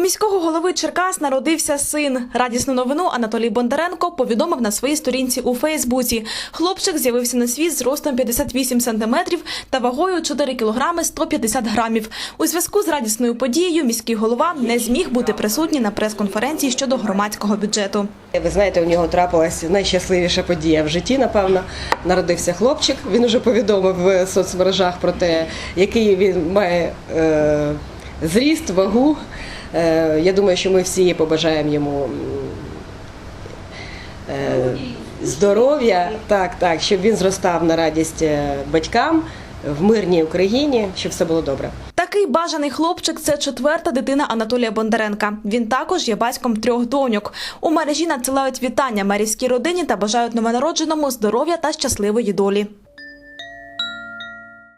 міського голови Черкас народився син. Радісну новину Анатолій Бондаренко повідомив на своїй сторінці у Фейсбуці. Хлопчик з'явився на світ з ростом 58 сантиметрів та вагою 4 кілограми 150 грамів. У зв'язку з радісною подією міський голова не зміг бути присутній на прес-конференції щодо громадського бюджету. Ви знаєте, у нього трапилась найщасливіша подія в житті. Напевно, народився хлопчик. Він уже повідомив в соцмережах про те, який він має е, зріст, вагу. Е, я думаю, що ми всі побажаємо йому е, здоров'я, так, так, щоб він зростав на радість е, батькам в мирній Україні, щоб все було добре. Такий бажаний хлопчик це четверта дитина Анатолія Бондаренка. Він також є батьком трьох доньок. У мережі надсилають вітання мерівській родині та бажають новонародженому здоров'я та щасливої долі.